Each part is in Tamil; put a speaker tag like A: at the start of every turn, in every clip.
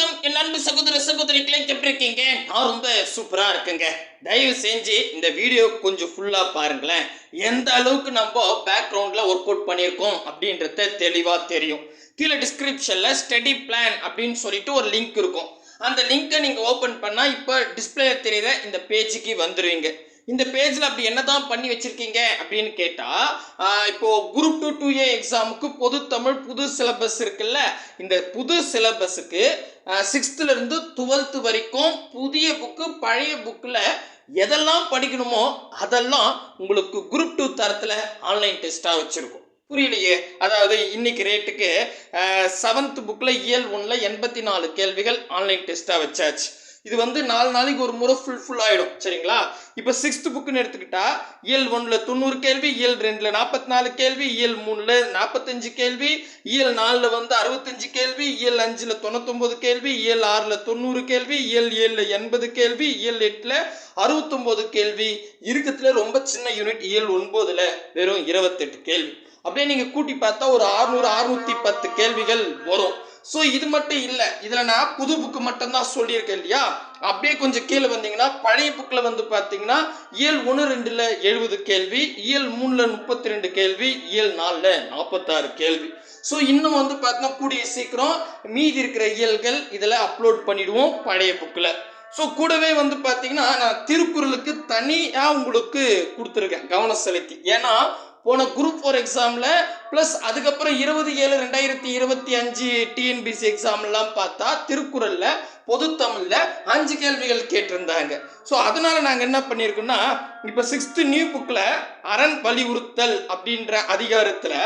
A: வணக்கம். என் அன்பு சகோதர சகோதரிகளை எப்படி இருக்கீங்க? நான் ரொம்ப சூப்பரா இருக்குங்க. தயவு செஞ்சு இந்த வீடியோ கொஞ்சம் ஃபுல்லா பாருங்களேன். எந்த அளவுக்கு நம்ம பேக்ரவுண்ட்ல ஒர்க் அவுட் பண்ணியிருக்கோம் அப்படின்றத தெளிவா தெரியும். கீழே டிஸ்கிரிப்ஷன்ல ஸ்டடி பிளான் அப்படின்னு சொல்லிட்டு ஒரு லிங்க் இருக்கும். அந்த லிங்க்கை நீங்க ஓபன் பண்ணா இப்போ டிஸ்பிளே தெரியுற இந்த பேஜுக்கு வந்துருவீங்க. இந்த பேஜில் அப்படி என்ன தான் பண்ணி வச்சுருக்கீங்க அப்படின்னு கேட்டால் இப்போது குரூப் டூ டூ ஏ எக்ஸாமுக்கு பொது தமிழ் புது சிலபஸ் இருக்குல்ல இந்த புது சிலபஸுக்கு சிக்ஸ்த்துலேருந்து டுவெல்த்து வரைக்கும் புதிய புக்கு பழைய புக்கில் எதெல்லாம் படிக்கணுமோ அதெல்லாம் உங்களுக்கு குரூப் டூ தரத்தில் ஆன்லைன் டெஸ்ட்டாக வச்சுருக்கோம். புரியலையே? அதாவது இன்னைக்கு ரேட்டுக்கு செவன்த் புக்கில் இயல் ஒன்றில் எண்பத்தி நாலு கேள்விகள் ஆன்லைன் டெஸ்ட்டாக வச்சாச்சு. இது வந்து நாலு நாளைக்கு ஒரு முறை ஃபுல் ஃபுல் ஆகிடும் சரிங்களா? இப்போ சிக்ஸ்த் புக்குன்னு எடுத்துக்கிட்டா இயல் ஒன்றில் தொண்ணூறு கேள்வி இயல் ரெண்டில் நாற்பத்தி நாலு கேள்வி இயல் மூணில் நாற்பத்தஞ்சு கேள்வி இயல் நாலில் வந்து அறுபத்தஞ்சு கேள்வி இயல் அஞ்சில் தொண்ணூத்தொம்பது கேள்வி இயல் ஆறில் தொண்ணூறு கேள்வி இயல் ஏழில் எண்பது கேள்வி இயல் எட்டில் அறுபத்தொம்போது கேள்வி. இருக்கத்துல ரொம்ப சின்ன யூனிட் இயல் ஒன்பதுல வெறும் இருபத்தெட்டு கேள்வி. அப்படியே நீங்கள் கூட்டி பார்த்தா ஒரு ஆறுநூறு அறுநூத்தி பத்து கேள்விகள் வரும். ஸோ இது மட்டும் இல்லை. இதில் நான் புது புக்கு மட்டும்தான் சொல்லியிருக்கேன் இல்லையா? அப்படியே கொஞ்சம் கீழே வந்தீங்கன்னா பழைய புக்கில் வந்து பார்த்தீங்கன்னா இயல் ஒன்று ரெண்டில் எழுபது கேள்வி இயல் மூணில் முப்பத்தி ரெண்டு கேள்வி இயல் நாலில் நாற்பத்தாறு கேள்வி. ஸோ இன்னும் வந்து பார்த்தீங்கன்னா கூடிய சீக்கிரம் மீதி இருக்கிற இயல்கள் இதில் அப்லோட் பண்ணிடுவோம் பழைய புக்கில் ஸோ கூடவே வந்து பார்த்தீங்கன்னா நான் திருக்குறளுக்கு தனியாக உங்களுக்கு கொடுத்துருக்கேன். கவனம் செலுத்தி. ஏன்னா போன குரூப் ஃபோர் எக்ஸாமில் ப்ளஸ் அதுக்கப்புறம் இருபது ஏழு ரெண்டாயிரத்தி இருபத்தி அஞ்சு டிஎன்பிசி எக்ஸாம்லாம் பார்த்தா திருக்குறளில் பொதுத்தமிழில் அஞ்சு கேள்விகள் கேட்டிருந்தாங்க. ஸோ அதனால் நாங்கள் என்ன பண்ணியிருக்கோம்னா இப்போ சிக்ஸ்த்து நியூ புக்கில் அரண் வலியுறுத்தல் அப்படின்ற அதிகாரத்தில்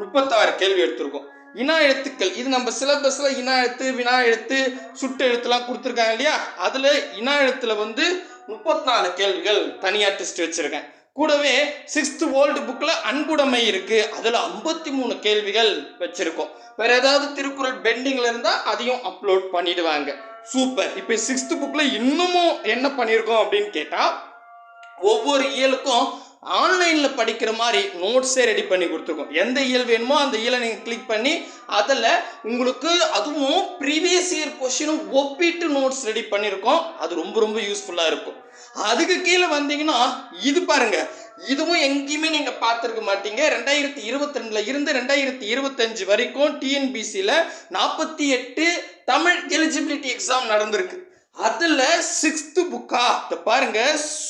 A: முப்பத்தாறு கேள்வி எடுத்திருக்கோம். இனா எழுத்துக்கள் இது நம்ம சிலபஸில் இனா எழுத்து வினா எழுத்து சுட்டு எழுத்துலாம் கொடுத்துருக்காங்க இல்லையா? அதில் இனா எழுத்தில் வந்து முப்பத்தி நாலு கேள்விகள் தனியாக டெஸ்ட் வச்சுருக்கேன். கூடவே சிக்ஸ்த் ஓல்டு புக்கில் அன்புடைமை இருக்குது அதில் ஐம்பத்தி மூணு கேள்விகள் வச்சுருக்கோம். வேறு ஏதாவது திருக்குறள் பெண்டிங்கில் இருந்தால் அதையும் அப்லோட் பண்ணிடுவாங்க. சூப்பர் இப்போ சிக்ஸ்த் புக்கில் இன்னமும் என்ன பண்ணியிருக்கோம் அப்படின்னு கேட்டால் ஒவ்வொரு இயலுக்கும் ஆன்லைனில் படிக்கிற மாதிரி நோட்ஸே ரெடி பண்ணி கொடுத்துருக்கோம். எந்த இயல் வேணுமோ அந்த இயலை நீங்கள் கிளிக் பண்ணி அதில் உங்களுக்கு அதுவும் ப்ரீவியஸ் இயர் கொஷினும் ஒப்பிட்டு நோட்ஸ் ரெடி பண்ணியிருக்கோம் அது ரொம்ப ரொம்ப யூஸ்ஃபுல்லாக இருக்கும். அதுக்கு கீழே வந்தீங்கன்னா இது பாருங்க. இதுவும் எங்கேயுமே நீங்கள் பார்த்துருக்க மாட்டீங்க. ரெண்டாயிரத்தி இருபத்தி ரெண்டில் இருந்து ரெண்டாயிரத்தி இருபத்தஞ்சு வரைக்கும் டிஎன்பிசியில் நாற்பத்தி எட்டு தமிழ் எலிஜிபிலிட்டி எக்ஸாம் நடந்திருக்கு. அதில் சிக்ஸ்த்து புக்கா இதை பாருங்க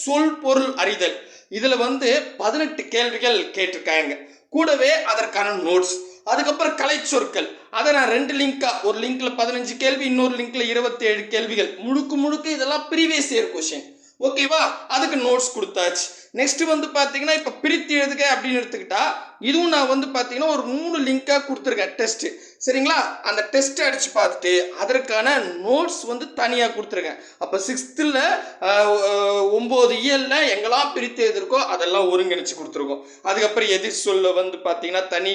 A: சொல் பொருள் அறிதல். இதில் வந்து பதினெட்டு கேள்விகள் கேட்டிருக்காங்க. கூடவே அதற்கான நோட்ஸ் அதுக்கப்புறம் கலை சொற்கள் அதை நான் ரெண்டு லிங்காக ஒரு லிங்கில் பதினஞ்சு கேள்வி இன்னொரு லிங்கில் இருபத்தேழு கேள்விகள். முழுக்க முழுக்க இதெல்லாம் ப்ரீவியஸ் இயர் கொஷின் ஓகேவா அதுக்கு நோட்ஸ் கொடுத்தாச்சு. நெக்ஸ்ட் வந்து பார்த்தீங்கன்னா இப்போ பிரித்து எழுதுக அப்படின்னு எடுத்துக்கிட்டா இதுவும் நான் வந்து பார்த்தீங்கன்னா ஒரு மூணு லிங்காக கொடுத்துருக்கேன் டெஸ்ட்டு சரிங்களா? அந்த டெஸ்ட் அடித்து பார்த்துட்டு அதற்கான நோட்ஸ் வந்து தனியாக கொடுத்துருக்கேன். அப்போ சிக்ஸ்த்தில் ஒம்பது இயலில் எங்கெல்லாம் பிரித்து எழுதிருக்கோ அதெல்லாம் ஒருங்கிணைச்சு கொடுத்துருக்கோம். அதுக்கப்புறம் எதிர் சொல்ல வந்து பார்த்தீங்கன்னா தனி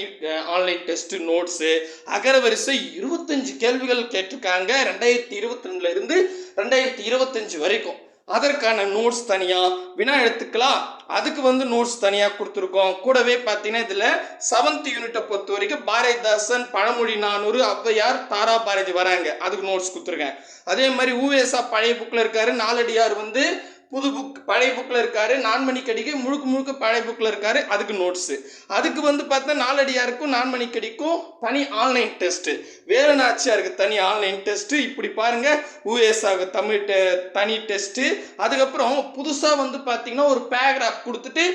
A: ஆன்லைன் டெஸ்ட்டு நோட்ஸு அகரவரிசை இருபத்தஞ்சு கேள்விகள் கேட்டிருக்காங்க ரெண்டாயிரத்தி இருபத்தி ரெண்டுலேருந்து ரெண்டாயிரத்தி இருபத்தஞ்சு வரைக்கும். அதற்கான நோட்ஸ் தனியாக வினா எடுத்துக்கலாம் அதுக்கு வந்து நோட்ஸ் தனியாக கொடுத்துருக்கோம். கூடவே பார்த்தீங்கன்னா இதில் செவன்த் யூனிட்டை பொறுத்த வரைக்கும் பாரதிதாசன் பழமொழி நானூறு ஔவையார் தாரா பாரதி வராங்க. அதுக்கு நோட்ஸ் கொடுத்துருக்கேன். அதே மாதிரி ஊவேசா பழைய புக்கில் இருக்காரு. நாலடியார் வந்து புது புக் பழைய புக்கில் இருக்காரு. நான்மணிக்கடிக்கு முழுக்க முழுக்க பழைய புக்கில் இருக்காரு. அதுக்கு நோட்ஸு அதுக்கு வந்து பார்த்தா நாலடியாருக்கும் நான்மணிக்கடிக்கும் தனி ஆன்லைன் டெஸ்ட்டு வேறு நாச்சியாருக்கு தனி ஆன்லைன் டெஸ்ட்டு இப்படி பாருங்கள் யூஎஸ்ஆக தமிழ் டெ தனி டெஸ்ட்டு அதுக்கப்புறம் புதுசாக வந்து பார்த்தீங்கன்னா ஒரு பேராகிராஃப் கொடுத்துட்டு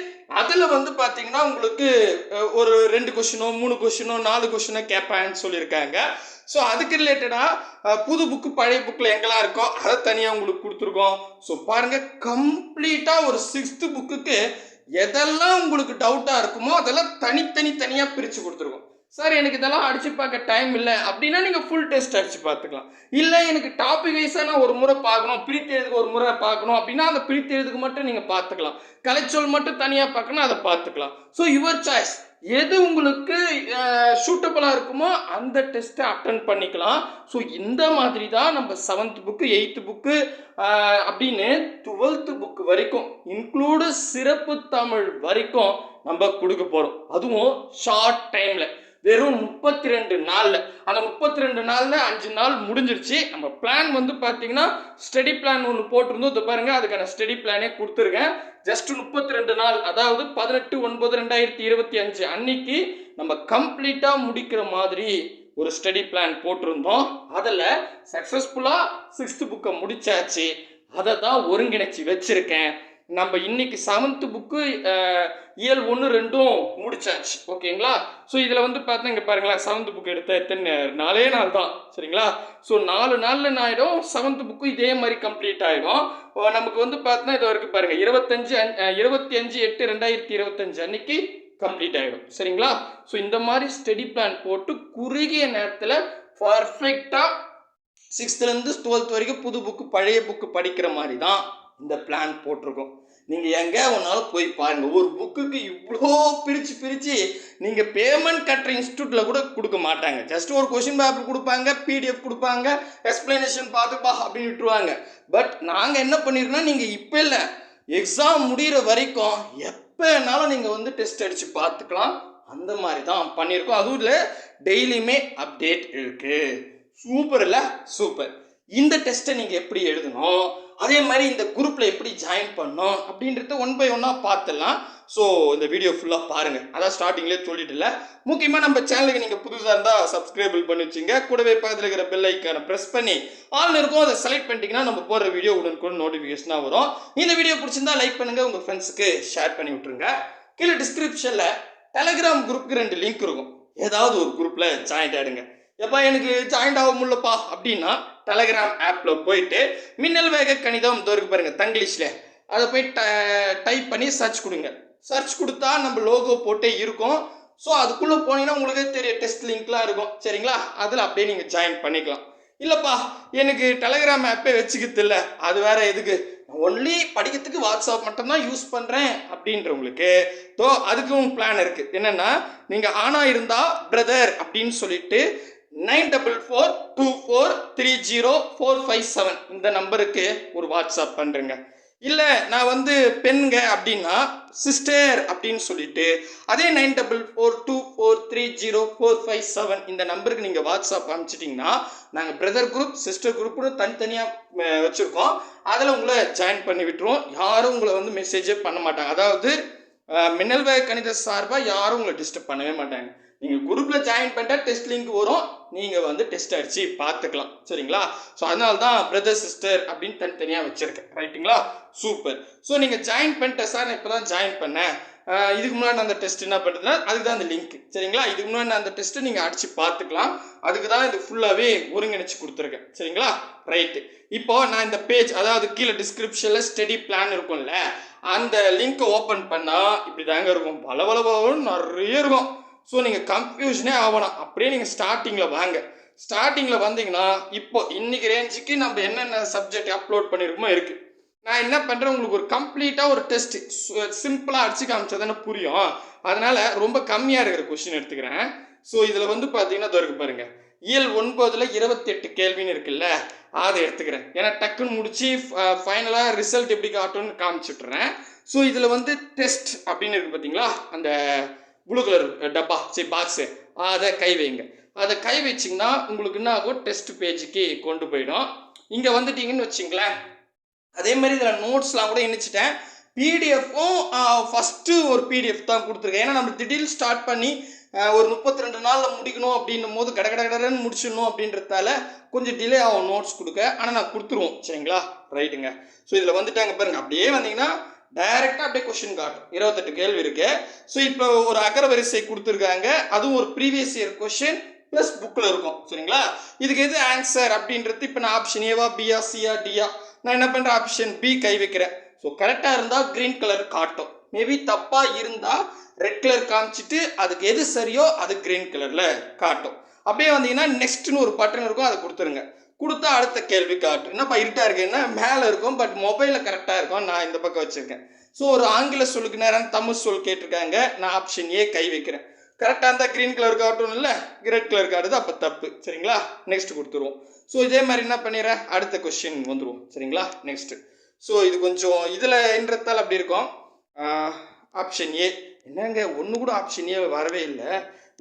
A: அதில் வந்து பார்த்தீங்கன்னா உங்களுக்கு ஒரு ரெண்டு கொஷினோ மூணு கொஷினோ நாலு கொஷினோ கேட்பான்னு சொல்லியிருக்காங்க. ஸோ அதுக்கு ரிலேட்டடாக புது புக்கு பழைய புக்கில் எங்கெல்லாம் இருக்கோ அதை தனியாக உங்களுக்கு கொடுத்துருக்கோம். ஸோ பாருங்கள் கம்ப்ளீட்டாக ஒரு சிக்ஸ்த்து புக்குக்கு எதெல்லாம் உங்களுக்கு டவுட்டாக இருக்குமோ அதெல்லாம் தனித்தனி தனியாக பிரித்து கொடுத்துருக்கோம். சார் எனக்கு இதெல்லாம் அடிச்சு பார்க்க டைம் இல்லை. அப்படின்னா நீங்கள் ஃபுல் டெஸ்ட் அடிச்சு பார்த்துக்கலாம். இல்லை எனக்கு டாபிக் வைஸாக நான் ஒரு முறை பார்க்கணும் பிரித்து எழுதுக்கு ஒரு முறை பார்க்கணும் அப்படின்னா அந்த பிரித்து எழுதுக்கு மட்டும் நீங்கள் பார்த்துக்கலாம். கலைச்சொல் மட்டும் தனியாக பார்க்கணும் அதை பார்த்துக்கலாம். ஸோ யுவர் சாய்ஸ் எது உங்களுக்கு சூட்டபுளாக இருக்குமோ அந்த டெஸ்ட்டை அட்டன் பண்ணிக்கலாம். ஸோ இந்த மாதிரி தான் நம்ம செவன்த் புக்கு எயித்து புக்கு அப்படின்னு டுவெல்த்து புக்கு வரைக்கும் இன்க்ளூடு சிறப்பு தமிழ் வரைக்கும் நம்ம கொடுக்க போகிறோம் அதுவும் ஷார்ட் டைமில் வெறும் முப்பத்தி ரெண்டு நாளில். அந்த முப்பத்தி ரெண்டு நாளில் அஞ்சு நாள் முடிஞ்சிருச்சு. நம்ம பிளான் வந்து பார்த்தீங்கன்னா ஸ்டடி பிளான் ஒன்று போட்டிருந்தோம். இது பாருங்கள் அதுக்கான ஸ்டடி பிளானே கொடுத்துருக்கேன். ஜஸ்ட் முப்பத்தி ரெண்டு நாள் அதாவது பதினெட்டு ஒன்பது ரெண்டாயிரத்தி இருபத்தி அஞ்சு அன்னைக்கு நம்ம கம்ப்ளீட்டாக முடிக்கிற மாதிரி ஒரு ஸ்டடி பிளான் போட்டிருந்தோம். அதில் சக்ஸஸ்ஃபுல்லாக சிக்ஸ்த்து புக்கை முடிச்சாச்சு. அதை தான் ஒருங்கிணைச்சி வச்சுருக்கேன். நம்ம இன்னைக்கு செவன்த்து புக்கு இயல் ஒன்று ரெண்டும் முடிச்சாச்சு. ஓகேங்களா? ஸோ இதில் வந்து பார்த்தா இங்கே பாருங்களேன் செவன்த் புக் எடுத்த எத்தனை நாலே நாள் தான். சரிங்களா? ஸோ நாலு நாளில் என்ன ஆகிடும் செவன்த் புக்கு இதே மாதிரி கம்ப்ளீட் ஆகிடும் நமக்கு வந்து பார்த்தா இது வரைக்கும் பாருங்கள் இருபத்தஞ்சு இருபத்தி அஞ்சு எட்டு ரெண்டாயிரத்தி இருபத்தஞ்சு அன்னைக்கு கம்ப்ளீட் ஆகிடும் சரிங்களா? ஸோ இந்த மாதிரி ஸ்டடி பிளான் போட்டு குறுகிய நேரத்தில் பர்ஃபெக்டாக சிக்ஸ்த்துலேருந்து டுவெல்த் வரைக்கும் புது புக்கு பழைய புக்கு படிக்கிற மாதிரி தான். இந்த பிளான் போட்டிருக்கோம். நீங்கள் எங்கே ஒன்றாலும் போய் பாருங்கள் ஒரு புக்குக்கு இவ்வளோ பிரித்து பிரித்து நீங்கள் பேமெண்ட் கட்டுற இன்ஸ்டியூட்டில் கூட கொடுக்க மாட்டாங்க. ஜஸ்ட் ஒரு கொஷின் பேப்பர் கொடுப்பாங்க பிடிஎஃப் கொடுப்பாங்க எக்ஸ்பிளனேஷன் பார்த்துப்பா அப்படின்னு விட்டுருவாங்க. பட் நாங்கள் என்ன பண்ணிருக்கோம்னா நீங்கள் இப்போ இல்லை எக்ஸாம் முடிகிற வரைக்கும் எப்போ வேணாலும் நீங்கள் வந்து டெஸ்ட் அடித்து பார்த்துக்கலாம். அந்த மாதிரி தான் பண்ணியிருக்கோம் அதுவும் இல்லை டெய்லியுமே அப்டேட் இருக்குது சூப்பர் இல்லை? சூப்பர் இந்த டெஸ்ட்டை நீங்கள் எப்படி எழுதணும்? அதே மாதிரி இந்த குரூப்பில் எப்படி ஜாயின் பண்ணோம் அப்படின்றத ஒன் பை ஒன்னாக பார்த்துடலாம். ஸோ இந்த வீடியோ ஃபுல்லாக பாருங்கள் அதான் ஸ்டார்டிங்லேயே சொல்லிட்டுல முக்கியமாக நம்ம சேனலுக்கு நீங்கள் புதுசாக இருந்தால் சப்ஸ்கிரைபிள் பண்ணி வச்சுங்க. கூடவே பக்கத்தில் இருக்கிற பெல் ஐக்கானை ப்ரெஸ் பண்ணி ஆல் இருக்கும் அதை செலக்ட் பண்ணிட்டீங்கன்னா நம்ம போகிற வீடியோ உடனுக்குடன் நோட்டிஃபிகேஷனாக வரும். இந்த வீடியோ பிடிச்சிருந்தா லைக் பண்ணுங்கள் உங்கள் ஃப்ரெண்ட்ஸுக்கு ஷேர் பண்ணி விட்ருங்க கீழே டிஸ்கிரிப்ஷனில் டெலகிராம் குரூப்புக்கு ரெண்டு லிங்க் இருக்கும். ஏதாவது ஒரு குரூப்பில் ஜாயின்ட் ஆகிடுங்க எப்பா எனக்கு ஜாயின்ட் ஆக முடியலப்பா அப்படின்னா டெலகிராம் ஆப்பில் போயிட்டு மின்னல் வேக கணிதம் தோருக்கு பாருங்கள் தங்கிலீஷில் அதை போய் டைப் பண்ணி சர்ச் கொடுங்க. சர்ச் கொடுத்தா நம்ம லோகோ போட்டே இருக்கும். ஸோ அதுக்குள்ளே போனீங்கன்னா உங்களுக்கே தெரியும் டெஸ்ட் லிங்க்லாம் இருக்கும். சரிங்களா? அதில் அப்படியே நீங்கள் ஜாயின் பண்ணிக்கலாம். இல்லைப்பா எனக்கு டெலகிராம் ஆப்பே வச்சுக்கிறது இல்லை. அது வேற எதுக்கு? ஒன்லி படிக்கிறதுக்கு வாட்ஸ்அப் மட்டும்தான் யூஸ் பண்ணுறேன் அப்படின்றவங்களுக்கு தோ அதுக்கும் பிளான் இருக்குது என்னென்னா நீங்கள் ஆனா இருந்தால் பிரதர் அப்படின்னு சொல்லிட்டு nine double four two four three zero four five seven. இந்த நம்பருக்கு ஒரு வாட்ஸ்அப் பண்ணுறேங்க இல்லை நான் வந்து பெண்ங்க அப்படின்னா சிஸ்டர் அப்படின்னு சொல்லிட்டு அதே nine double four two four three zero four five seven இந்த நம்பருக்கு நீங்கள் வாட்ஸ்அப் அனுப்பிச்சிட்டிங்கன்னா நாங்கள் பிரதர் குரூப் சிஸ்டர் குரூப்னு தனித்தனியாக வச்சுருக்கோம். அதில் உங்களை ஜாயின் பண்ணி விட்டுருவோம். யாரும் உங்களை வந்து மெசேஜே பண்ண மாட்டாங்க. அதாவது மின்னல் கணித சார்பாக யாரும் உங்களை டிஸ்டர்ப் பண்ணவே மாட்டாங்க. நீங்கள் குரூப்பில் ஜாயின் பண்ணிட்டா டெஸ்ட் லிங்க் வரும். நீங்கள் வந்து டெஸ்ட் அடித்து பார்த்துக்கலாம். சரிங்களா? ஸோ அதனால தான் பிரதர் சிஸ்டர் அப்படின்னு தனித்தனியாக வச்சுருக்கேன். ரைட்டுங்களா சூப்பர் ஸோ நீங்கள் ஜாயின் பண்ணிட்டேன் சார் நான் இப்போ தான் ஜாயின் பண்ணேன் இதுக்கு முன்னாடி அந்த டெஸ்ட் என்ன பண்ணுறதுனா அதுக்கு தான் அந்த லிங்க் சரிங்களா? இதுக்கு முன்னாடி நான் அந்த டெஸ்ட்டு நீங்கள் அடித்து பார்த்துக்கலாம். அதுக்கு தான் இது ஃபுல்லாகவே ஒருங்கிணைச்சு கொடுத்துருக்கேன். சரிங்களா? ரைட்டு இப்போ நான் இந்த பேஜ் அதாவது கீழே டிஸ்கிரிப்ஷனில் ஸ்டடி பிளான் இருக்கும்ல அந்த லிங்க்கை ஓப்பன் பண்ணால் இப்படி தாங்க இருக்கும். பல பல நிறைய இருக்கும். ஸோ நீங்கள் கன்ஃபியூஷனே ஆகணும் அப்படியே நீங்கள் ஸ்டார்டிங்கில் வாங்க. ஸ்டார்டிங்கில் வந்தீங்கன்னா இப்போ இன்னைக்கு ரேஞ்சுக்கு நம்ம என்னென்ன சப்ஜெக்ட் அப்லோட் பண்ணியிருக்கோமோ இருக்குது நான் என்ன பண்ணுறேன் உங்களுக்கு ஒரு கம்ப்ளீட்டாக ஒரு டெஸ்ட் சிம்பிளாக அடிச்சு காமிச்சா தானே புரியும். அதனால் ரொம்ப கம்மியாக இருக்கிற கொஷின் எடுத்துக்கிறேன். ஸோ இதில் வந்து பார்த்தீங்கன்னா இதோ இருக்கு இயல் ஒன்பதில் இருபத்தெட்டு கேள்வின்னு இருக்குல்ல அதை எடுத்துக்கிறேன். ஏன்னா டக்குன்னு முடிச்சு ஃபைனலாக ரிசல்ட் எப்படி காட்டும்னு காமிச்சுட்றேன் ஸோ இதில் வந்து டெஸ்ட் அப்படின்னு இருக்கு பார்த்தீங்களா அந்த ப்ளூ கலர் டப்பா சரி பாக்ஸு அதை கை வைங்க. அதை கை வச்சிங்கன்னா உங்களுக்கு என்ன ஆகும்? டெஸ்ட் பேஜுக்கு கொண்டு போயிடும். இங்கே வந்துட்டீங்கன்னு வச்சிங்களேன். அதே மாதிரி இதில் நோட்ஸ்லாம் கூட இணைச்சிட்டேன். பிடிஎஃப்பும் ஃபஸ்ட்டு ஒரு பிடிஎஃப் தான் கொடுத்துருக்கேன். ஏன்னா நம்ம திடீர்னு ஸ்டார்ட் பண்ணி ஒரு முப்பத்தி ரெண்டு நாளில் முடிக்கணும் அப்படின்னும் போது கட கட முடிச்சிடணும் அப்படின்றதால கொஞ்சம் டிலே ஆகும் நோட்ஸ் கொடுக்க. ஆனால் நான் கொடுத்துருவோம். சரிங்களா? ரைட்டுங்க ஸோ இதில் வந்துட்டாங்க பாருங்கள் அப்படியே வந்தீங்கன்னா டைரெக்டாக அப்படியே கொஷின் காட்டும். இருபத்தெட்டு கேள்வி இருக்கு. ஸோ இப்போ ஒரு அகர வரிசை கொடுத்துருக்காங்க. அதுவும் ஒரு ப்ரீவியஸ் இயர் கொஷின் ப்ளஸ் புக்கில் இருக்கும். சரிங்களா? இதுக்கு எது ஆன்சர் அப்படின்றது இப்போ நான் ஆப்ஷன் ஏவா பியா சியா டியா நான் என்ன பண்ணுறேன் ஆப்ஷன் பி கை வைக்கிறேன். ஸோ கரெக்டாக இருந்தால் க்ரீன் கலர் காட்டும். மேபி தப்பாக இருந்தால் ரெட் கலர் காமிச்சிட்டு அதுக்கு எது சரியோ அது க்ரீன் கலரில் காட்டும். அப்படியே வந்தீங்கன்னா நெக்ஸ்ட்னு ஒரு பட்டன் இருக்கும் அதை கொடுத்துருங்க. கொடுத்தா அடுத்த கேள்வி காட்டும். என்னப்பா இருட்டாக இருக்குன்னா மேலே இருக்கும் பட் மொபைலில் கரெக்டாக இருக்கும். நான் இந்த பக்கம் வச்சுருக்கேன். ஸோ ஒரு ஆங்கில சொல்லுக்கு நேரம் தமிழ் சொல் கேட்டிருக்காங்க. நான் ஆப்ஷன் ஏ கை வைக்கிறேன். கரெக்டாக இருந்தால் க்ரீன் கலர் காட்டும் இல்லை? ரெட் கலர் காட்டுது அப்போ தப்பு. சரிங்களா? நெக்ஸ்ட் கொடுத்துருவோம். ஸோ இதே மாதிரி என்ன பண்ணிடுறேன் அடுத்த கொஸ்டின் வந்துருவோம் சரிங்களா? நெக்ஸ்ட்டு ஸோ இது கொஞ்சம் இதில் என்றதால் அப்படி இருக்கும். ஆப்ஷன் ஏ என்னங்க ஒன்று கூட ஆப்ஷன் ஏ வரவே இல்லை.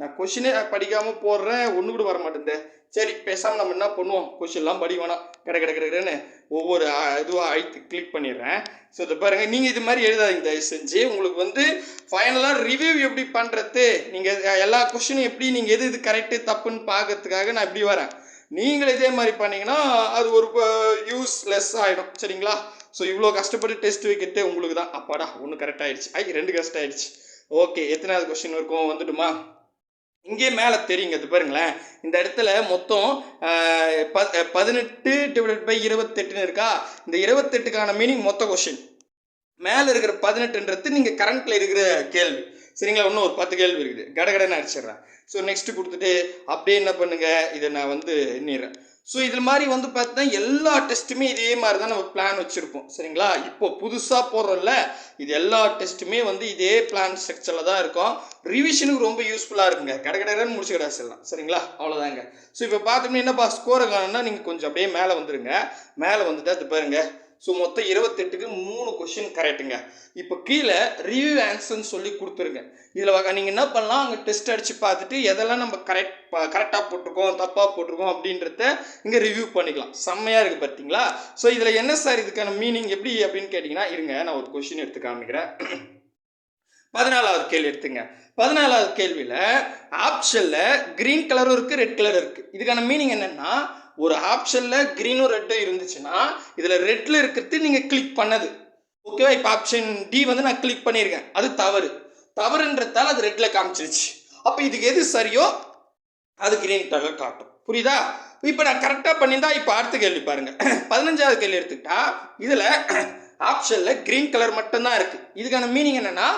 A: நான் கொஷினே படிக்காமல் போடுறேன். ஒன்று கூட வர மாட்டேன் சரி பேசாமல் நம்ம என்ன பண்ணுவோம்? கொஷின்லாம் படி வேணாம். கிட கிட கிடன்னு ஒவ்வொரு இதுவாக அழைத்து கிளிக் பண்ணிடுறேன். ஸோ இதை பாருங்கள் நீங்கள் இது மாதிரி எழுதாதீங்க. தயவு செஞ்சு உங்களுக்கு வந்து ஃபைனலாக ரிவ்யூ எப்படி பண்ணுறது நீங்கள் எல்லா கொஷினும் எப்படி நீங்கள் எது இது கரெக்டு தப்புன்னு பார்க்கறதுக்காக நான் இப்படி வரேன். நீங்கள் இதே மாதிரி பண்ணீங்கன்னா அது ஒரு யூஸ்லெஸ் ஆகிடும் சரிங்களா? ஸோ இவ்வளோ கஷ்டப்பட்டு டெஸ்ட் வைக்கிறது உங்களுக்கு தான் அப்பாடா ஒன்று கரெக்டாக ஆயிடுச்சு. ஐ ரெண்டு கஷ்டம் ஆயிடுச்சு. ஓகே எத்தனாவது கொஸ்டின் இருக்கும்? வந்துட்டுமா? இங்கே மேலே தெரியுங்க இது பாருங்களேன். இந்த இடத்துல மொத்தம் ப- பதினெட்டு டிவைடட் பை இருபத்தெட்டுன்னு இருக்கா? இந்த இருபத்தெட்டுக்கான மீனிங் மொத்த கொஷின் மேலே இருக்கிற பதினெட்டுன்றது நீங்கள் கரண்ட்டில் இருக்கிற கேள்வி. சரிங்களா? இன்னும் ஒரு பத்து கேள்வி இருக்குது. கடகடன்னு அடிச்சிடுறேன். ஸோ நெக்ஸ்ட்டு கொடுத்துட்டு அப்படியே என்ன பண்ணுங்கள் இதை நான் வந்து எண்ணிடுறேன். ஸோ இது மாதிரி வந்து பார்த்தீங்கன்னா எல்லா டெஸ்ட்டுமே இதே மாதிரி தான் நம்ம பிளான் வச்சுருப்போம். சரிங்களா? இப்போ புதுசாக போடுறோம்ல இது எல்லா டெஸ்ட்டுமே வந்து இதே பிளான் ஸ்ட்ரக்சரில் தான் இருக்கும். ரிவிஷனுக்கு ரொம்ப யூஸ்ஃபுல்லாக இருக்குங்க. கடகடன்னு முடிச்சு கிடாச்சிடலாம் சரிங்களா? அவ்வளோதாங்க ஸோ இப்போ பார்த்தோம்னா என்னப்பா ஸ்கோர் காணும்னா நீங்கள் கொஞ்சம் அப்படியே மேலே வந்துடுங்க மேலே வந்துட்டு அது பாருங்கள் ஸோ மொத்தம் இருபத்தெட்டுக்கு மூணு கொஷின் கரெக்டுங்க இப்போ கீழே ரிவ்யூ ஆன்சர்னு சொல்லி கொடுத்துருங்க. இதில் வகை நீங்கள் என்ன பண்ணலாம்? அங்கே டெஸ்ட் அடித்து பார்த்துட்டு எதெல்லாம் நம்ம கரெக்ட் கரெக்டாக போட்டிருக்கோம் தப்பாக போட்டிருக்கோம் அப்படின்றத இங்கே ரிவ்யூ பண்ணிக்கலாம். செம்மையாக இருக்குது பார்த்தீங்களா ஸோ இதில் என்ன சார் இதுக்கான மீனிங் எப்படி அப்படின்னு கேட்டிங்கன்னா இருங்க நான் ஒரு கொஷின் எடுத்து காமிக்கிறேன். பதினாலாவது கேள்வி எடுத்துங்க. பதினாலாவது கேள்வியில் ஆப்ஷனில் க்ரீன் கலரும் இருக்குது ரெட் கலர் இருக்குது இதுக்கான மீனிங் என்னென்னா ஒரு ஆப்ஷனில் க்ரீனும் ரெட்டும் இருந்துச்சுன்னா இதில் ரெட்டில் இருக்கிறது நீங்கள் கிளிக் பண்ணது. ஓகேவா இப்போ ஆப்ஷன் டி வந்து நான் கிளிக் பண்ணியிருக்கேன் அது தவறு. தவறுன்றதால அது ரெட்டில் காமிச்சிருச்சு. அப்போ இதுக்கு எது சரியோ அது கிரீன் கலர் காட்டும். புரியுதா? இப்போ நான் கரெக்டாக பண்ணியிருந்தா இப்போ அடுத்த கேள்வி பாருங்கள் பதினஞ்சாவது கேள்வி எடுத்துக்கிட்டா இதில் ஆப்ஷனில் க்ரீன் கலர் மட்டும்தான் இருக்குது இதுக்கான மீனிங் என்னென்னா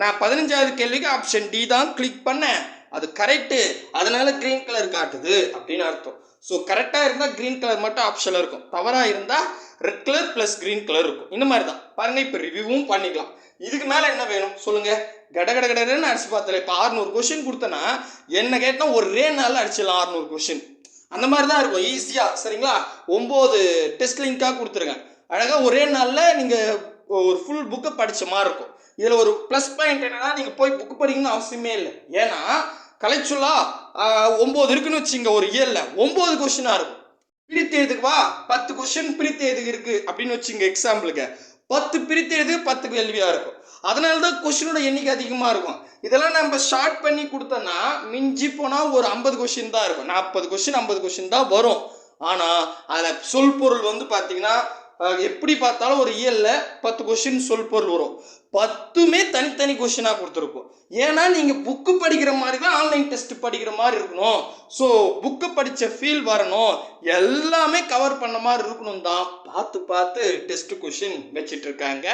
A: நான் பதினஞ்சாவது கேள்விக்கு ஆப்ஷன் டி தான் கிளிக் பண்ணேன். அது கரெக்டு அதனால கிரீன் கலர் காட்டுது அப்படின்னு அர்த்தம். ஸோ கரெக்டாக இருந்தால் கிரீன் கலர் மட்டும் ஆப்ஷனில் இருக்கும். தவறாக இருந்தால் red colour plus green colour இருக்கும். இந்த மாதிரி தான் பாருங்கள் இப்போ ரிவ்யூவும் பண்ணிக்கலாம். இதுக்கு மேலே என்ன வேணும்? சொல்லுங்கள் கட கட கடன்னு அடிச்சு பார்த்தல இப்போ அறுநூறு கொஷின் கொடுத்தேன்னா என்ன கேட்டால் ஒரே நாளில் அடிச்சிடலாம் அறுநூறு கொஷின் அந்த மாதிரி தான் இருக்கும் ஈஸியாக சரிங்களா? ஒம்பது டெஸ்ட் லிங்காக கொடுத்துருங்க. அழகாக ஒரே நாளில் நீங்கள் ஒரு ஃபுல் புக்கை படித்த மாதிரி இருக்கும். இதில் ஒரு ப்ளஸ் பாயிண்ட் என்னன்னா நீங்கள் போய் புக்கு படிக்கணும்னு அவசியமே இல்லை. ஏன்னா கலைச்சொல்லா ஒம்பது இருக்குன்னு வச்சுங்க ஒரு இயரில் ஒம்பது கொஷினாக இருக்கும். பிரித்து எழுதுக்கு வா. பத்து கொஸ்டின் பிரித்து எழுதுக்கு இருக்கு அப்படின்னு வச்சுங்க எக்ஸாம்பிளுக்கு பத்து பிரித்து எழுது பத்து கேள்வியாக இருக்கும். அதனால தான் கொஷினோட எண்ணிக்கை அதிகமாக இருக்கும். இதெல்லாம் நம்ம ஷார்ட் பண்ணி கொடுத்தோன்னா மிஞ்சி போனால் ஒரு ஐம்பது கொஷின் தான் இருக்கும். நாற்பது கொஷின் ஐம்பது கொஷின் தான் வரும். ஆனால் அதில் சொல் பொருள் வந்து பார்த்தீங்கன்னா எப்படி பார்த்தாலும் ஒரு இயலில் பத்து கொஷின் சொல் பொருள் வரும். பத்துமே தனித்தனி கொஷினாக கொடுத்துருக்கும். ஏன்னா நீங்கள் புக்கு படிக்கிற மாதிரி தான் ஆன்லைன் டெஸ்ட் படிக்கிற மாதிரி இருக்கணும். ஸோ புக்கு படித்த ஃபீல் வரணும். எல்லாமே கவர் பண்ண மாதிரி இருக்கணும் தான் பார்த்து பார்த்து டெஸ்ட் கொஷின் வச்சிட்ருக்காங்க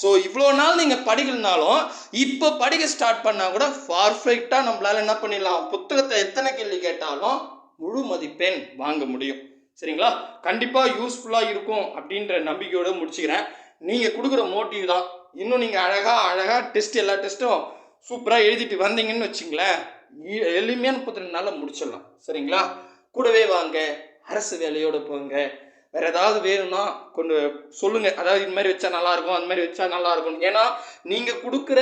A: ஸோ இவ்வளோ நாள் நீங்கள் படிக்கலனாலும் இப்போ படிக்க ஸ்டார்ட் பண்ணால் கூட பர்ஃபெக்டாக நம்மளால் என்ன பண்ணிடலாம்? புத்தகத்தை எத்தனை கேள்வி கேட்டாலும் முழு மதிப்பெண் வாங்க முடியும். சரிங்களா? கண்டிப்பாக யூஸ்ஃபுல்லாக இருக்கும் அப்படின்ற நம்பிக்கையோடு முடிச்சுக்கிறேன். நீங்கள் கொடுக்குற மோட்டிவ் தான். இன்னும் நீங்கள் அழகாக அழகாக டெஸ்ட் எல்லா டெஸ்ட்டும் சூப்பராக எழுதிட்டு வந்தீங்கன்னு வச்சுங்களேன். எளிமையான முப்பத்தி ரெண்டு நாளில் முடிச்சிடலாம். சரிங்களா? கூடவே வாங்க. அரசு வேலையோடு போங்க. வேறு ஏதாவது வேணும்னா கொண்டு சொல்லுங்கள் அதாவது இது மாதிரி வச்சா நல்லாயிருக்கும் அந்த மாதிரி வச்சா நல்லாயிருக்கும் ஏன்னா நீங்கள் கொடுக்குற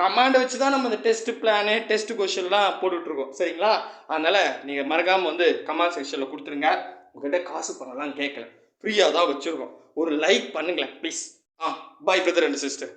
A: கமாண்டை வச்சு தான் நம்ம இந்த டெஸ்ட் பிளானு டெஸ்ட் கொஷின்லாம் போட்டுட்ருக்கோம். சரிங்களா? அதனால் நீங்கள் மறக்காமல் வந்து கமாண்ட் செக்ஷனில் கொடுத்துருங்க. உங்கள்கிட்ட காசு பண்ணலாம் கேட்கல. ஃப்ரீயாக தான் வச்சுருக்கோம். ஒரு லைக் பண்ணுங்களேன் please bye brother and sister